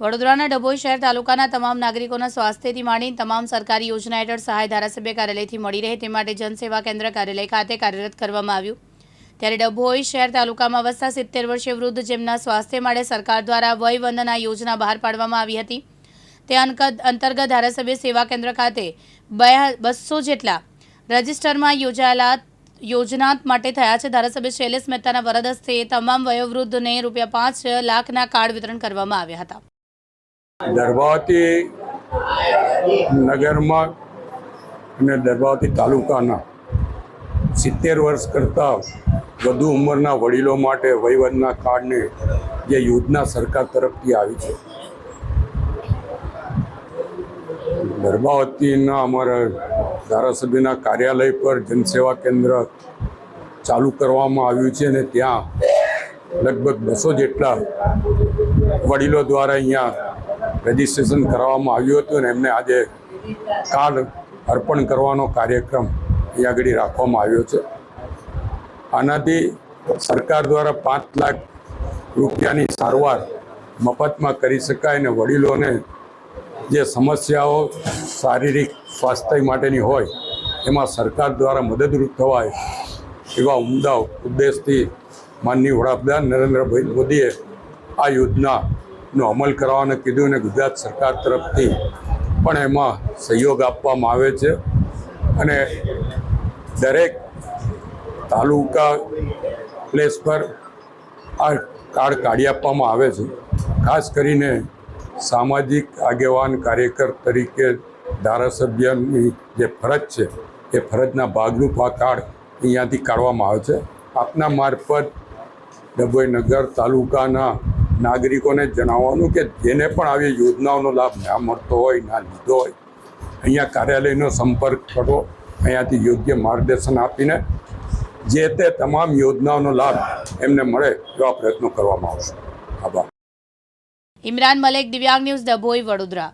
વડોદરાના ડભોઈ શહેર તાલુકાના તમામ નાગરિકોના સ્વાસ્થ્યથી માંડીને તમામ સરકારી યોજના હેઠળ સહાય ધારાસભ્ય કાર્યાલયથી મળી રહે તે માટે જનસેવા કેન્દ્ર કાર્યાલય ખાતે કાર્યરત કરવામાં આવ્યું. ત્યારે ડભોઈ શહેર તાલુકામાં વસતા સિત્તેર વર્ષીય વૃદ્ધ જેમના સ્વાસ્થ્ય માટે સરકાર દ્વારા વય વંદના યોજના બહાર પાડવામાં આવી હતી. તે અંતર્ગત ધારાસભ્ય સેવા કેન્દ્ર ખાતે બસો જેટલા રજિસ્ટરમાં યોજાયેલા યોજના માટે થયા છે. ધારાસભ્ય શૈલેષ મહેતાના વરદ હસ્તે તમામ વયોવૃદ્ધને રૂપિયા પાંચ લાખના કાર્ડ વિતરણ કરવામાં આવ્યા હતા. દર્ભાવતી નગરમાં અને દર્ભાવતી તાલુકાના સિત્તેર વર્ષ કરતાં વધુ ઉંમરના વડીલો માટે વહીવટના કાર્ડને જે યોજના સરકાર તરફથી આવી છે. ગર્ભાવતીના અમારા ધારાસભ્યના કાર્યાલય પર જનસેવા કેન્દ્ર ચાલુ કરવામાં આવ્યું છે અને ત્યાં લગભગ બસો જેટલા વડીલો દ્વારા અહીંયા રજીસ્ટ્રેશન કરાવવામાં આવ્યું હતું અને એમને આજે કાર્ડ અર્પણ કરવાનો કાર્યક્રમ અહીંયા આગળ રાખવામાં આવ્યો છે. આનાથી સરકાર દ્વારા પાંચ લાખ રૂપિયાની સારવાર મફતમાં કરી શકાય અને વડીલોને જે સમસ્યાઓ શારીરિક સ્વાસ્થ્ય માટેની હોય, એમાં સરકાર દ્વારા મદદરૂપ થવાય એવા ઉમદા ઉદ્દેશથી માનનીય વડાપ્રધાન નરેન્દ્રભાઈ મોદીએ આ યોજનાનો અમલ કરવાનું કીધું અને ગુજરાત સરકાર તરફથી પણ એમાં સહયોગ આપવામાં આવે છે. અને દરેક તાલુકા પ્લેસ પર આ કાર્ડ કાઢી આપવામાં આવે છે. ખાસ કરીને સામાજિક આગેવાન કાર્યકર તરીકે ધારાસભ્યની જે ફરજ છે, એ ફરજના ભાગરૂપ આ કાર્ડ અહીંયાથી કાઢવામાં આવે છે. આપના મારફત ડભોઈ નગર તાલુકાના નાગરિકોને જણાવવાનું કે જેને પણ આવી યોજનાઓનો લાભ ના મળતો હોય, ના લીધો હોય, અહીંયા કાર્યાલયનો સંપર્ક કરો, અહીંયાથી યોગ્ય માર્ગદર્શન આપીને જે તે તમામ યોજનાઓનો લાભ એમને મળે એવા પ્રયત્નો કરવામાં આવશે આભાર. ઇમરાન મલેક, દિવ્યાંગ ન્યૂઝ ડભોઈ વડોદરા.